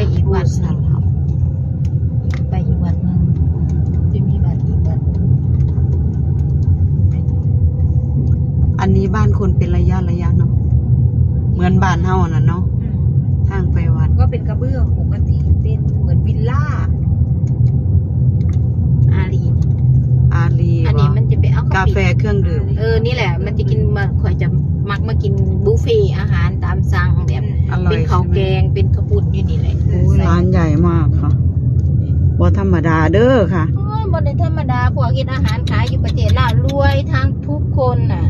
ไปอีกวัดหนึ่งไปอีกวัดหนึ่งจะมีวัดอีกวัดอันนี้บ้านคนเป็นระยะระยะเนาะเหมือนบ้านเฮาน่ะเนาะทางไปวัดก็เป็นกระเบื้องปกติเป็นเหมือนวิลล่าอารีอารีอันนี้มันจะไปเอากาแฟเครื่องดื่มเออนี่แหละ มันจะกินมาคอยจะมักมากิน เฟ่ต์อาหารตามสั่งแบบอร่อยเป็นข้าวใช่ไหม แกงเป็นข้าวปุ้นอยู่นี่แหละโอ้ร้านใหญ่มากค่ะบ่ธรรมดาเด้อค่ะ โอ้ยบนในธรรมดาพวกกินอาหารขายอยู่ประเทศลาวรวยทั้งทุกคนน่ะ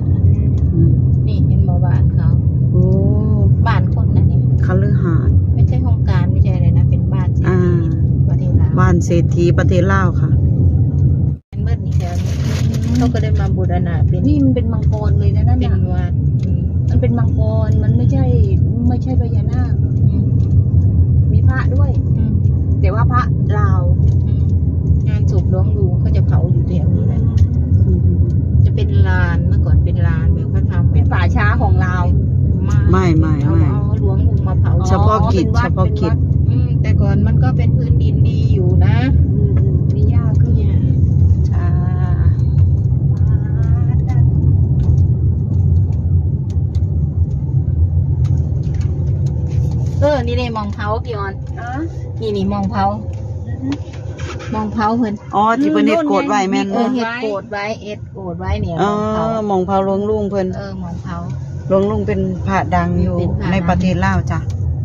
อืมนี่เห็นหมอบ้านเขาโอ้บ้านคนนะเนี่ยคฤหาสน์ไม่ใช่โครงการไม่ใช่อะไรนะเป็นบ้านเศรษอ่า ฐีประเทศลาวบ้านเศรษฐีประเทศลาวค่ะ เป็นเมื่อนี้แถวนี้ เขาก็ได้มาบูรณะเป็นนี่มันเป็นมังกรเลยนะนั่นเป็นน่ะวัดอืมมันเป็นมังกรมันไม่ใช่ไม่ใช่พญานาคอืมมีพระด้วย อืมแต่ว่าพระลาวอืมงานศพหลวงลุงเขาจะเผาอยู่แถวนี้แหละจะเป็นลานเมื่อก่อนเป็นลานแบบเขาทำเป็นป่าช้าของลาว ไม่ไม่เอาไม่ เอาหลวงลุงมาเผา เฉพาะกิจอ๋อเฉพาะกิจเป็นวัดอืมแต่ก่อนมันก็เป็นพื้นดินดีอยู่นะ อืมอืมนี่ยากขึ้น เนี่ย จ้า เออ นี่เลยมองเผา พี่ออนอะนี่นี่มองเผามองเผาเพิ่นอ๋อที่เพิ่นเฮ็ดโกดไว้แม่นเอบ่อเฮ็ดโกดไว้เอ็ดโกดไว้เนี่ยเอมองเผาอหมองเผาหลวงลุงเพิ่นเออมองเผา หลวงลุงเป็นพระดังอยู่เป็นพระดังในประเทศลาวจ้ะ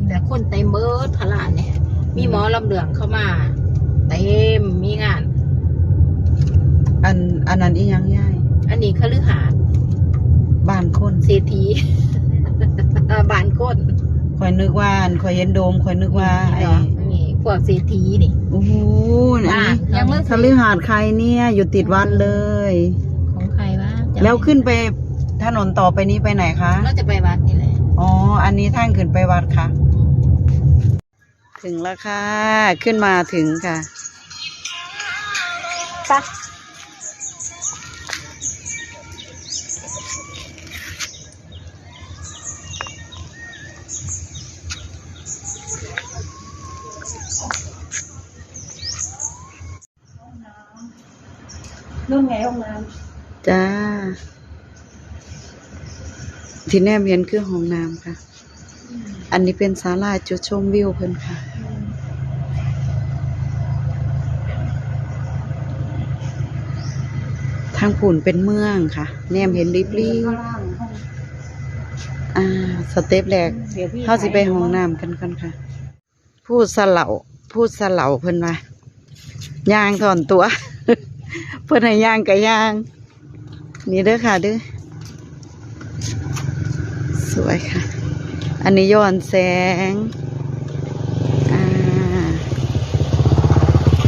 แต่คนเต็มเบิดพลานเนี่ย มีหมอลำเหลืองเข้ามาเต็มมีงาน อันอันนั้นอีหยังยายอันนี้คฤหาสน์บ้านคนเศรษฐีบ้านคนข่ อยนึกว่าอันข่อยเห็นโดมข่อยนึกว่าไอ้นี่พวกเศรษฐีนี่ โอ้โหอันบ้านี้นยังไม่คฤหาสน์ใครเนี่ยอยู่ติดวัดเลย ของใครวะจำแล้วขึ้นไปถนนต่อไปนี้ไปไหนคะ เราจะไปวัดนี่แหละอ๋อ อันนี้ทางขึ้นไปวัดค่ะ ถึงแล้วค่ะ ขึ้นมาถึงค่ะ ไปะนู่นไงห้องน้จ้า ที่แนมเห็นคือห้องน้ำค่ะ อันนี้เป็นศาลาจุดชมวิวเพิ่นค่ะ ทางผุ่นเป็นเมืองค่ะ แนมเห็นริบำลี่ข้างล่างห้องอ่า สเต็ปแรกเดี๋ยวพี่เข้าสิไปห้องน้ำกันก่อนค่ะ พูดสะเหลาพูดสะเหลาเพิ่นว่าย่างถอนตัว เพิ่นให้ย่างกับย่าง นี่เด้อค่ะเด้อสวยค่ะ อันนี้ย้อนแสงอ่า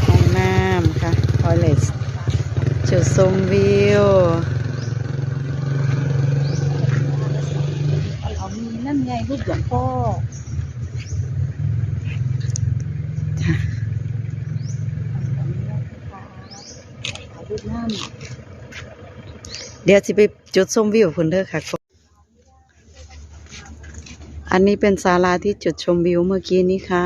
ห้องน้ำค่ะทอยเลสจุดชมวิวเอามีนั่นไงรูปหลวงพ่อ จ้ะ ถ่ายรูปน้ เดี๋ยวสิไปจุดชมวิวพุ่นเด้อค่ะ อันนี้เป็นศาลาที่จุดชมวิวเมื่อกี้นี้ค่ะ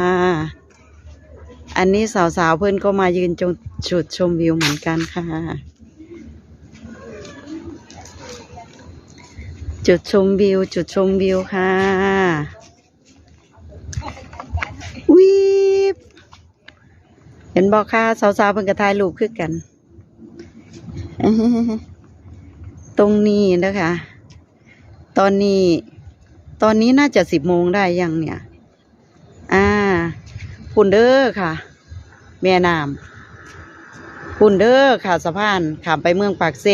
อันนี้สาวๆเพื่อนก็มายืนจงจุดชมวิวเหมือนกันค่ะ จุดชมวิว จุดชมวิวค่ะวิบเห็นบอกค่ะสาวๆเพิ่นกระถ่ายรูปคือกัน ตรงนี้นะคะ ตอนนี้ ตอนนี้น่าจะสิบโมงได้ยังเนี่ย อ่าพุ่นเด้อค่ะ แม่น้ำพุ่นเด้อค่ะสะพานขามไปเมืองปากเซ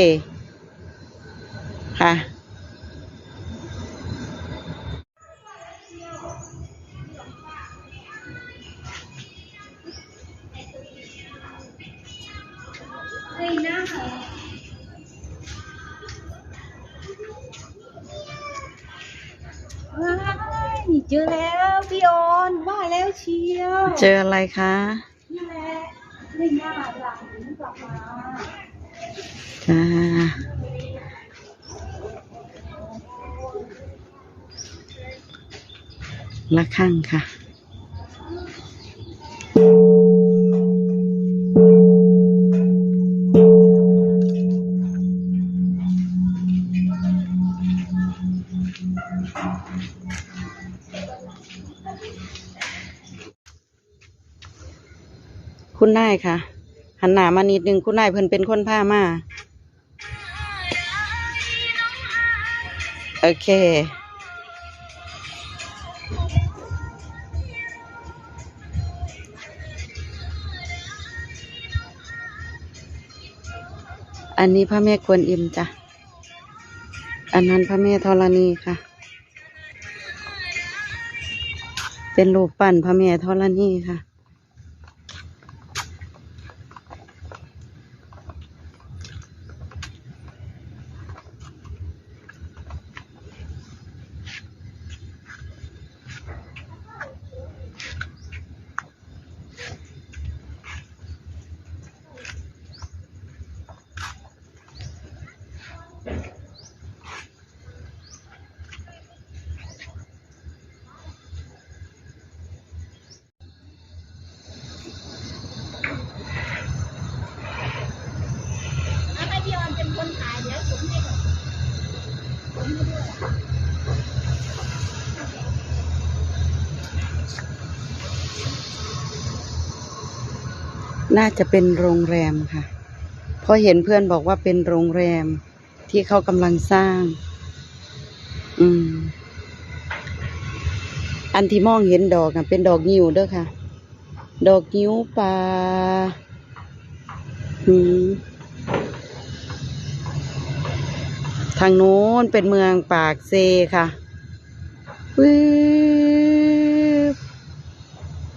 ค่ะ ว้ายเจอแล้วพี่ออนว่าแล้วเชียวเจออะไรคะนี่แหละนี่หน้าหลังกลับมาจ้าละข้างค่ะ คุณนายค่ะ หันหน้ามานิดนึงคุณนายเพิ่นเป็นคนพามาโอเค อันนี้พระแม่กวนอิมจ้ะ อันนั้นพระแม่ธรณีค่ะ เป็นรูปปั้นพระแม่ธรณีค่ะ ให้พี่ออนเป็นคนถ่ายแล้วผมให้ก่อนผมให้ด้วย น่าจะเป็นโรงแรมค่ะ เพราะเห็นเพื่อนบอกว่าเป็นโรงแรมที่เขากำลังสร้าง อืม อันที่มองเห็นดอกอะเป็นดอกงิ้วเด้อค่ะ ดอกงิ้วปลาอืมทางโน้นเป็นเมืองปากเซค่ะวืบ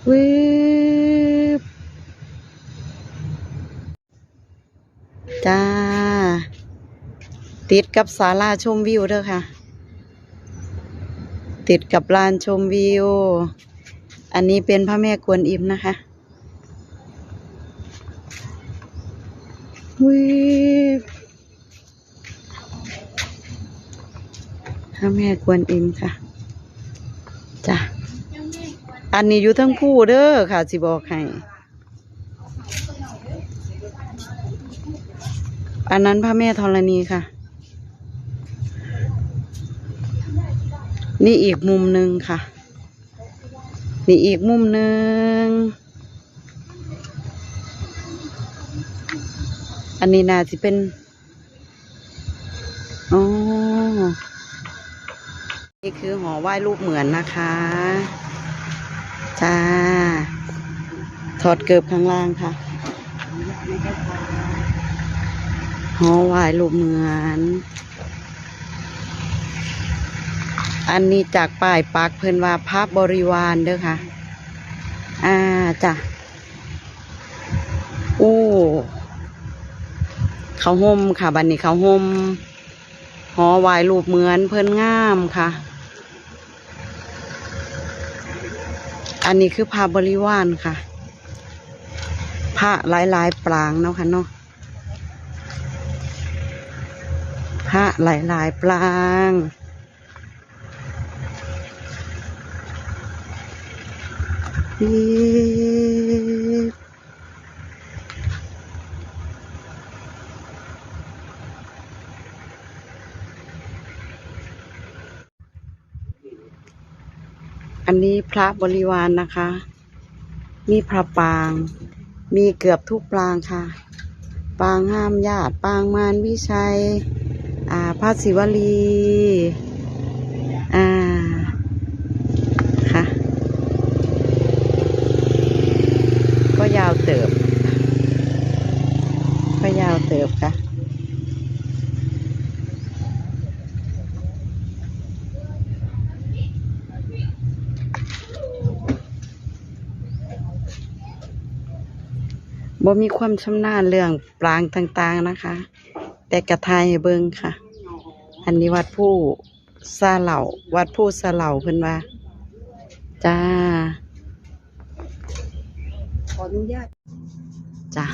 วืบ จ้า ติดกับศาลาชมวิวเด้อค่ะ ติดกับลานชมวิว อันนี้เป็นพระแม่กวนอิมนะคะวิบพระแม่กวนอิมค่ะจ้ะอันนี้อยู่ทั้งผู้เด้อค่ะสิบอกให้อันนั้นพระแม่ธรณีค่ะ นี่อีกมุมหนึ่งค่ะ นี่อีกมุมหนึ่ง อันนี้น่าจะเป็น อ๋อ นี่คือหอไหว้รูปเหมือนนะคะ จ้า ถอดเกิบข้างล่างค่ะ หอไหวายรูปเหมือน อันนี้จากป้ายปักเพิ่นว่าภาพบริวารเด้อค่ะ อ่าจ้ะโอ้เขาห่มค่ะ บันนี้เขาห่มหอวายรูปเหมือนเพิ่นงามค่ะ อันนี้คือภาพบริวารค่ะพระหลายๆปรางเนาะค่ะเนาะพระหลายๆปลางีอันนี้พระบริวารนนะคะ มีพระปาง มีเกือบทุกปางค่ะ ปางห้ามญาติ ปางมารวิชัย อ่าพระศิวลี อ่า ค่ะ ก็ยาวเติบ ก็ยาวเติบค่ะ บ่มีความชำนาญเรื่องปรางต่างๆนะคะ แต่กระทายให้เบิ่งค่ะ อันนี้วัดผู้ซาเหล่า วัดผู้ซาเหล่าเพิ่นว่า จ้า ขออนุญาตจ้า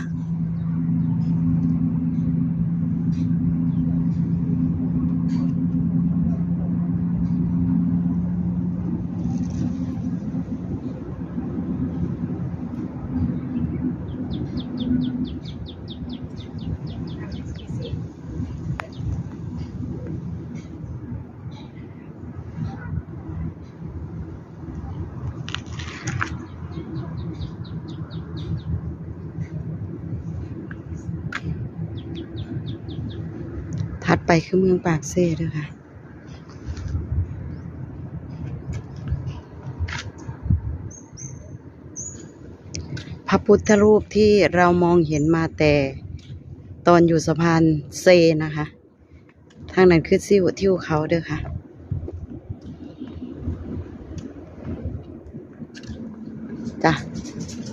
คือเมืองปากเซ่เด้วยค่ะ พระพุทธรูปที่เรามองเห็นมาแต่ตอนอยู่สะพานเซนะคะ ทางนั้นคือซิวทิวเขาเด้อค่ะจ้ะ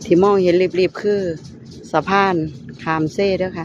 ที่มองเห็นรีบๆคือสะพานขามเซ่เด้อค่ะ